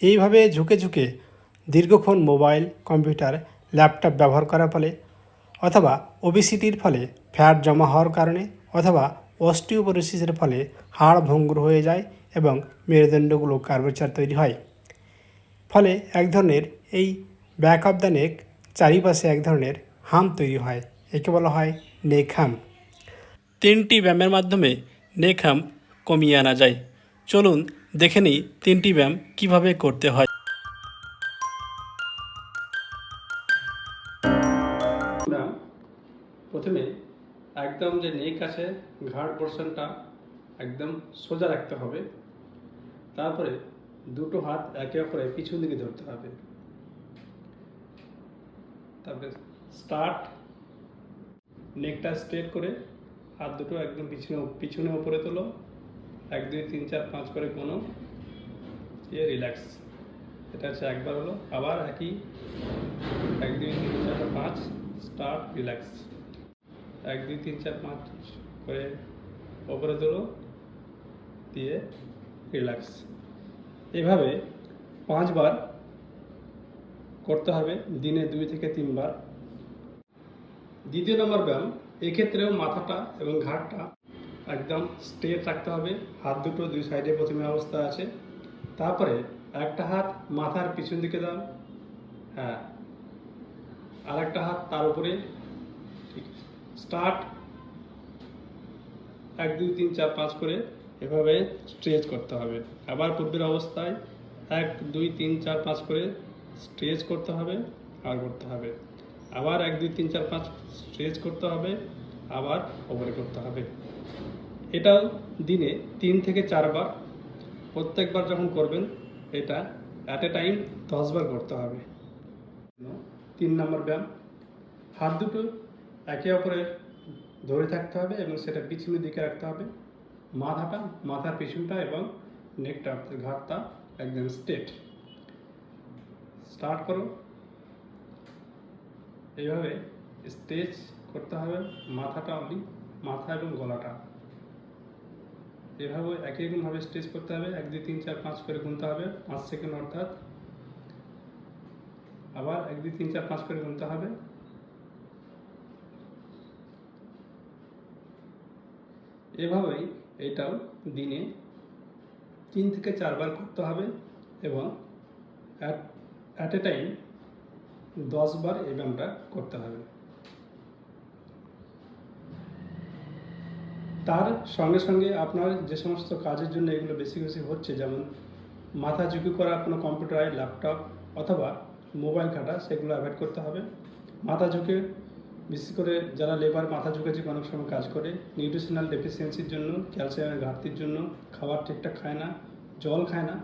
এইভাবে ঝুঁকে ঝুঁকে দীর্ঘক্ষণ মোবাইল, কম্পিউটার, ল্যাপটপ ব্যবহার করার ফলে অথবা ওবিসিটির ফলে ফ্যাট জমা হওয়ার কারণে অথবা অস্টিওপোরোসিসের ফলে হাড় ভঙ্গুর হয়ে যায় এবং মেরুদণ্ডগুলো কার্ভেচার তৈরি হয়। ফলে এক ধরনের এই ব্যাক অফ দ্য নেক চারিপাশে এক ধরনের হাম তৈরি হয়, একে বলা হয় নেক হাম। তিনটি ব্যায়ামের মাধ্যমে নেক হাম কমিয়ে আনা যায়। চলুন দেখে নিই তিনটি ব্যায়াম কীভাবে করতে হয়। প্রথমে একদম যে নেক আছে, ঘাড় পোর্শনটা একদম সোজা রাখতে হবে। তারপরে দুটো হাত একে অপরে পিছন দিকে ধরতে হবে। তারপরে স্টার্ট নেকটা স্ট্রেট করে হাত দুটো একদম পিছনে পিছনে ওপরে তোলো। এক, দুই, তিন, চার, পাঁচ করে কোনো এ রিল্যাক্স এটা হচ্ছে একবার হলো, আবার একই, এক, দুই, তিন, চার, পাঁচ স্টার্ট রিল্যাক্স এক, দুই, তিন, চার, পাঁচ করে ওপরে তোলো দিয়ে রিল্যাক্স এভাবে পাঁচবার করতে হবে, দিনে দুই থেকে তিনবার দ্বিতীয় নম্বর ব্যায়াম, এক্ষেত্রেও মাথাটা এবং ঘাটটা একদম স্ট্রেট রাখতে হবে। হাত দুটো দুই সাইডে প্রথমে অবস্থা আছে। তারপরে একটা হাত মাথার পিছন দিকে দাও। হ্যাঁ। আর একটা হাত তার উপরে। ঠিক। স্টার্ট। এক, দুই, তিন, চার, পাঁচ করে এভাবে স্ট্রেচ করতে হবে। আবার পূর্বের অবস্থায় এক, দুই, তিন, চার, পাঁচ করে স্ট্রেচ করতে হবে, আর করতে হবে। আবার এক, দুই, তিন, চার, পাঁচ স্ট্রেচ করতে হবে, আবার ওপরে করতে হবে। এটাও দিনে তিন থেকে চারবার, প্রত্যেকবার যখন করবেন, এটা অ্যাট এ টাইম দশবার করতে হবে। তিন নম্বর ব্যায়াম, হাত দুটো একে অপরের ধরে থাকতে হবে এবং সেটা পিছনের দিকে রাখতে হবে। মাথাটা, মাথার পিছনটা এবং নেকটা ঘাটটা একদম স্ট্রেট স্টার্ট করো। এইভাবে স্ট্রেচ করতে হবে মাথাটা অনলি মাথা এবং গলাটা। এভাবে একই রকমভাবে স্ট্রেচ করতে হবে। এক, দুই, তিন, চার, পাঁচ করে গুনতে হবে। পাঁচ সেকেন্ড অর্থাৎ আবার এক, দুই, তিন, চার, পাঁচ করে গুনতে হবে। এভাবেই এটাও দিনে তিন থেকে চারবার করতে হবে এবং অ্যাট অ্যাট এ টাইম দশবার এই ব্যায়ামটা করতে হবে। তার সঙ্গে সঙ্গে আপনার যে সমস্ত কাজের জন্য এগুলো বেশি বেশি হচ্ছে, যেমন মাথা ঝুঁকি করা, কোনো কম্পিউটার ল্যাপটপ অথবা মোবাইল ঘাটা সেগুলো অ্যাভয়েড করতে হবে। মাথা ঝুঁকে বিশেষ করে যারা লেবার মাথা ঝুঁকে অনেক সময় কাজ করে নিউট্রিশনাল ডেফিসিয়েন্সির জন্য ক্যালসিয়ামের ঘাটতির জন্য খাবার ঠিকঠাক খায় না, জল খায় না